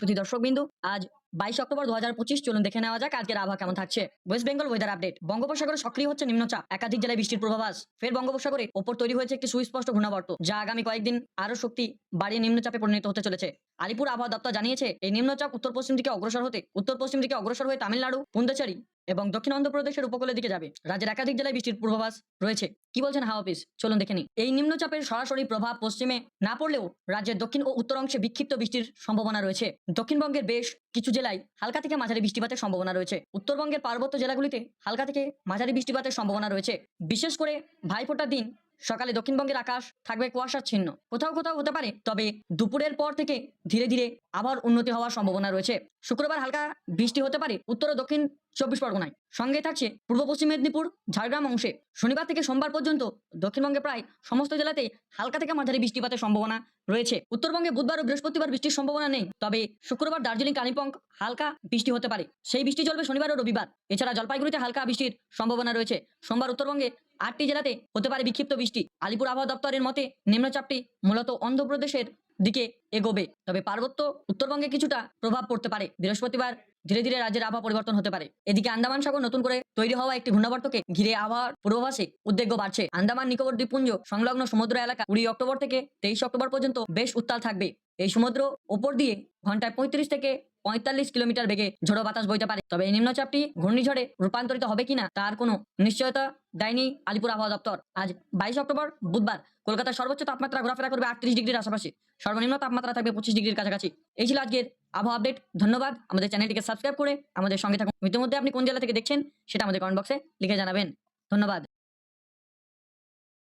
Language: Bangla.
শুধু দর্শক বিন্দু আজ বাইশ অক্টোবর দু হাজার পঁচিশ, চলুন দেখে নেওয়া যাক আজকের আবহাওয়া কেমন থাকছে। ওয়েস্ট বেঙ্গল ওয়েদার আপডেট বঙ্গোপসাগরে সক্রিয় হচ্ছে নিম্নচাপ, একাধিক জেলায় বৃষ্টির পূর্বাভাস। ফের বঙ্গোপসাগরে ওপর তৈরি হয়েছে একটি সুস্পষ্ট ঘূর্ণাবর্ত, যা আগামী কয়েকদিন আরও শক্তি বাড়িয়ে নিম্নচাপে পরিণত হতে চলেছে। আলিপুর আবহাওয়া দপ্তর জানিয়েছে, এই নিম্নচাপ উত্তর পশ্চিম দিকে অগ্রসর হতে উত্তর পশ্চিম দিকে অগ্রসর হয়ে তামিলনাড়ু পুন্ডুচেরি এবং দক্ষিণ অন্ধ্রপ্রদেশের উপকূলের দিকে যাবে। রাজ্যের একাধিক জেলায় বৃষ্টির পূর্বাভাস রয়েছে। কি বলছেন হাওয়া অফিস? চলুন দেখে এই নিম্নচাপের সরাসরি প্রভাব পশ্চিমে না পড়লেও রাজ্যের দক্ষিণ ও উত্তর অংশে বিক্ষিপ্ত বৃষ্টির সম্ভাবনা রয়েছে। দক্ষিণবঙ্গের বেশ কিছু জেলায় হালকা থেকে মাঝারি বৃষ্টিপাতের সম্ভাবনা রয়েছে। উত্তরবঙ্গের পার্বত্য জেলাগুলিতে হালকা থেকে মাঝারি বৃষ্টিপাতের সম্ভাবনা রয়েছে। বিশেষ করে ভাইফোঁটার দিন সকালে দক্ষিণবঙ্গের আকাশ থাকবে কুয়াশাচ্ছিন্ন কোথাও কোথাও হতে পারে, তবে দুপুরের পর থেকে ধীরে ধীরে আবার উন্নতি হওয়ার সম্ভাবনা রয়েছে। শুক্রবার হালকা বৃষ্টি হতে পারে উত্তর ও দক্ষিণ চব্বিশ পরগনায়। সঙ্গে থাকছে পূর্ব পশ্চিম মেদিনীপুর, ঝাড়গ্রাম অংশে। শনিবার থেকে সোমবার পর্যন্ত দক্ষিণবঙ্গে প্রায় সমস্ত জেলাতে হালকা থেকে মাঝারি বৃষ্টিপাতের সম্ভাবনা রয়েছে। উত্তরবঙ্গে বুধবার ও বৃহস্পতিবার বৃষ্টির সম্ভাবনা নেই, তবে শুক্রবার দার্জিলিং, কালিম্পং হালকা বৃষ্টি হতে পারে। সেই বৃষ্টি চলবে শনিবার ও রবিবার। এছাড়া জলপাইগুড়িতে হালকা বৃষ্টির সম্ভাবনা রয়েছে। সোমবার উত্তরবঙ্গে আটটি জেলাতে হতে পারে বিক্ষিপ্ত বৃষ্টি। আলিপুর আবহাওয়া দপ্তরের মতে, নিম্নচাপটি মূলত অন্ধ্রপ্রদেশের দিকে এগোবে। তবে পার্বত্য উত্তরবঙ্গে কিছুটা প্রভাব পড়তে পারে। বৃহস্পতিবার ধীরে ধীরে রাজ্যের আবহাওয়া পরিবর্তন হতে পারে। এদিকে আন্দামান সাগর নতুন করে তৈরি হওয়া একটি ঘূর্ণাবর্তকে ঘিরে আবহাওয়ার পূর্বাভাসে উদ্বেগ বাড়ছে। আন্দামান নিকোবর দ্বীপপুঞ্জ সংলগ্ন সমুদ্র এলাকা কুড়ি অক্টোবর থেকে তেইশ অক্টোবর পর্যন্ত বেশ উত্তাল থাকবে। এই সমুদ্র ওপর দিয়ে ঘন্টায় পঁয়ত্রিশ থেকে পঁয়তাল্লিশ কিলোমিটার বেগে ঝোড়ো বাতাস বইতে পারে। তবে এই নিম্নচাপটি ঘূর্ণিঝড়ে রূপান্তরিত হবে কিনা তার কোনো নিশ্চয়তা দেয়নি আলিপুর আবহাওয়া দপ্তর। আজ বাইশ অক্টোবর, বুধবার। কলকাতার সর্বোচ্চ তাপমাত্রা ঘোরাফেরা করবে আটত্রিশ ডিগ্রির আশেপাশে। সর্বনিম্ন তাপমাত্রা থাকবে পঁচিশ ডিগ্রির কাছাকাছি। এই ছিল আজকের আবহাওয়া আপডেট। ধন্যবাদ। আমাদের চ্যানেলটিকে সাবস্ক্রাইব করে আমাদের সঙ্গে থাকুন। ইতিমধ্যে আপনি কোন জেলা থেকে দেখছেন, সেটা আমাদের কমেন্ট বক্সে লিখে জানাবেন। ধন্যবাদ।